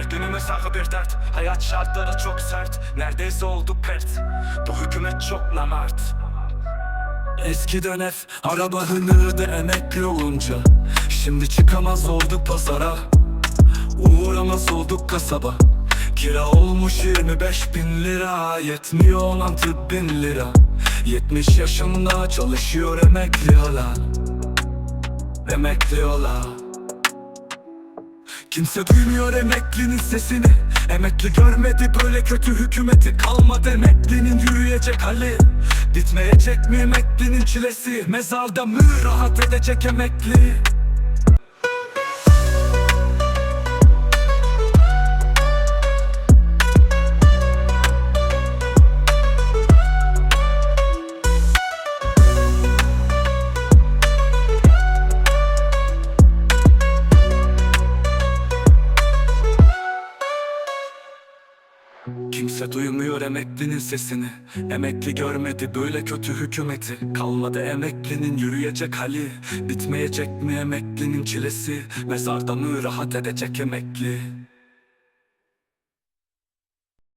Her günümüz akı bir dert. Hayat şartları çok sert. Neredeyse olduk pert. Bu hükümet çok namert. Eskiden hep araba hınırdı emekli olunca. Şimdi çıkamaz olduk pazara. Uğramaz olduk kasaba. Kira olmuş 25 bin lira Yetmiyor olan tıp bin lira. 70 yaşında çalışıyor emekli hala. Emekli hala Kimse duymuyor emeklinin sesini. Emekli görmedi böyle kötü hükümeti. Kalmadı emeklinin yürüyecek hali. Bitmeyecek mi emeklinin çilesi? Mezarda mı rahat edecek emekli Kimse duymuyor emeklinin sesini. Emekli görmedi böyle kötü hükümeti. Kalmadı emeklinin yürüyecek hali. Bitmeyecek mi emeklinin çilesi? Mezarda mı rahat edecek emekli